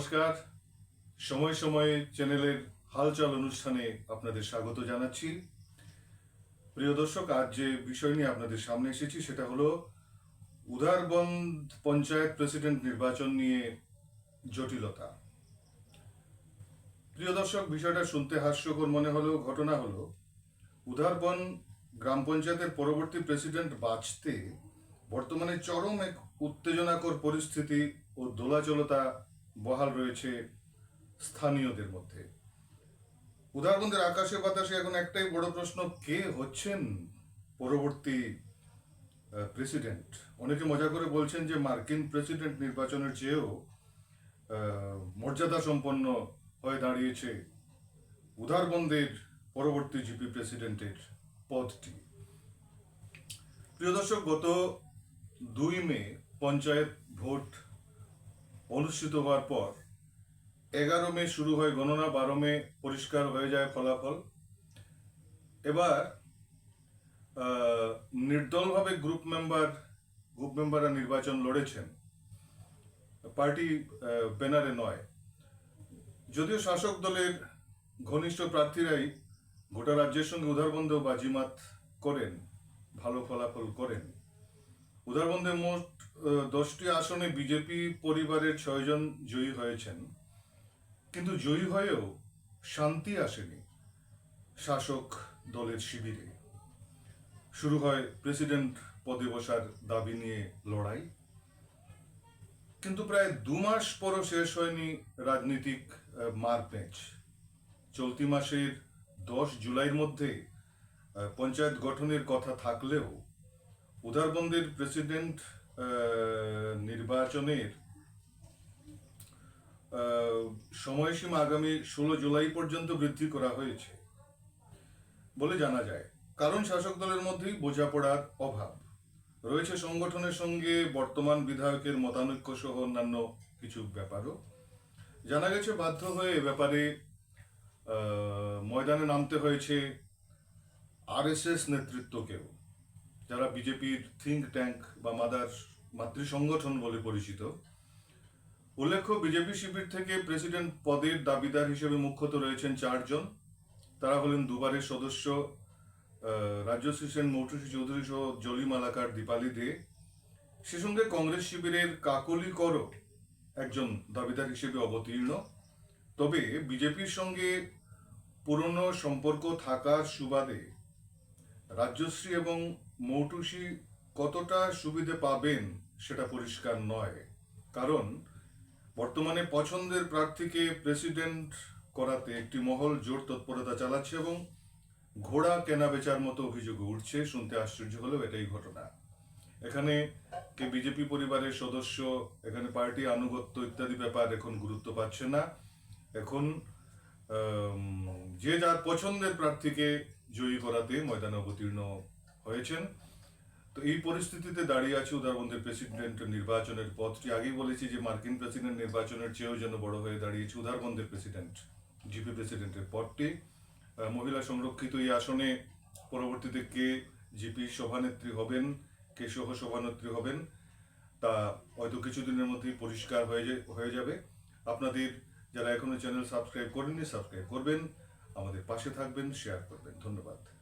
নমস্কার। সময় সময়ে চ্যানেলের হালচাল অনুষ্ঠানে আপনাদের স্বাগত জানাচ্ছি। প্রিয় দর্শক, আজ যে বিষয় নিয়ে আপনাদের সামনে এসেছি সেটা হলো উদারবন্দ পঞ্চায়েত প্রেসিডেন্ট নির্বাচন নিয়ে জটিলতা। প্রিয় দর্শক, বিষয়টা শুনতে হাস্যকর মনে হলেও ঘটনা হলো, উদারবন গ্রাম পঞ্চায়েতের পরবর্তী প্রেসিডেন্ট বাঁচতে বর্তমানে চরম এক উত্তেজনাকর পরিস্থিতি ও দোলাচলতা বহাল রয়েছে স্থানীয়দের মধ্যে। উদারবন্দের আকাশে বাতাসে এখন একটাই বড় প্রশ্ন, কে হচ্ছেন পরবর্তী প্রেসিডেন্ট অনেকে মজা করে বলছেন যে মার্কিন প্রেসিডেন্ট নির্বাচনের চেয়েও মর্যাদা সম্পন্ন হয়ে দাঁড়িয়েছে উদারবন্দের পরবর্তী জিপি প্রেসিডেন্টের পদটি। প্রিয় দর্শক, গত দুই মে পঞ্চায়েত ভোট অনুষ্ঠিত হওয়ার পর এগারো মে শুরু হয় গণনা, বারো মে পরিষ্কার হয়ে যায় ফলাফল। এবার নির্দলভাবে গ্রুপ মেম্বার গ্রুপ মেম্বাররা নির্বাচন লড়েছেন। পার্টি ব্যানারে নয়। যদিও শাসক দলের ঘনিষ্ঠ প্রার্থীরাই গোটা রাজ্যের সঙ্গে উদারবন্ধ বাজিমাত করেন, ভালো ফলাফল করেন। উদারবন্ধে মোট দশটি আসনে বিজেপি পরিবারের ছয়জন জয়ী হয়েছেন। কিন্তু জয়ী হয়েও শান্তি আসেনি শাসক দলের শিবিরে। শুরু হয় প্রেসিডেন্ট পদে বসার দাবি নিয়ে লড়াই। কিন্তু প্রায় দু মাস পরও শেষ হয়নি রাজনীতিক মারপ্যাঁচ। চলতি মাসের দশ জুলাইয়ের মধ্যে পঞ্চায়েত গঠনের কথা থাকলেও উদারবন্দের প্রেসিডেন্ট নির্বাচনের সময়সীমা আগামী ষোলো জুলাই পর্যন্ত বৃদ্ধি করা হয়েছে বলে জানা যায়। কারণ শাসক দলের মধ্যেই বোঝাপড়ার অভাব। রয়েছে সংগঠনের সঙ্গে বর্তমান বিধায়কের মতানৈক্য সহ অন্যান্য কিছু ব্যাপারও। জানা গেছে বাধ্য হয়ে এ ব্যাপারে ময়দানে নামতে হয়েছে আরএসএস নেতৃত্বকেও। যারা বিজেপির থিঙ্ক ট্যাঙ্ক বা মাদার মাতৃ সংগঠন বলে পরিচিত, উল্লেখ্য বিজেপি শিবির থেকে প্রেসিডেন্ট পদের দাবিদার হিসেবে মুখ্যত রয়েছেন চারজন। তারা হলেন দুবারের সদস্য রাজ্যশ্রী সেন মৌটুসী চৌধুরী সহ জলি মালাকার দীপালি দে। সে সঙ্গে কংগ্রেস শিবিরের কাকলি করও একজন দাবিদার হিসেবে অবতীর্ণ। তবে বিজেপির সঙ্গে পুরনো সম্পর্ক থাকার সুবাদে রাজ্যশ্রী এবং মৌটুসী কতটা সুবিধে পাবেন সেটা পরিষ্কার নয়। কারণ বর্তমানে পছন্দের প্রার্থীকে প্রেসিডেন্ট করাতে একটি মহল জোর তৎপরতা চালাচ্ছে এবং ঘোড়া কেনা বেচার মতো অভিযোগ উঠছে, শুনতে আশ্চর্য হলেও এটাই ঘটনা। এখানে কে বিজেপি পরিবারের সদস্য, এখানে পার্টি আনুগত্য ইত্যাদি ব্যাপার এখন গুরুত্ব পাচ্ছে না। এখন যে যার পছন্দের প্রার্থীকে জয়ী করাতে ময়দানে অবতীর্ণ হয়েছেন। তো এই পরিস্থিতিতে দাঁড়িয়ে আছে উদারবন্দের প্রেসিডেন্ট নির্বাচনের পথটি। আগেই বলেছি যে মার্কিন প্রেসিডেন্ট নির্বাচনের চেয়েও যেন বড় হয়ে দাঁড়িয়েছে উদারবন্দের প্রেসিডেন্ট, জিপি প্রেসিডেন্টের পদটি। মহিলা সংরক্ষিত এই আসনে পরবর্তীতে কে জিপি সভানেত্রী হবেন, কে সহ সভানেত্রী হবেন, তা হয়তো কিছুদিনের মধ্যেই পরিষ্কার হয়ে হয়ে যাবে। আপনাদের যারা এখনও চ্যানেল সাবস্ক্রাইব করেননি, সাবস্ক্রাইব করবেন। আমাদের পাশে থাকবেন শেয়ার করবেন। ধন্যবাদ।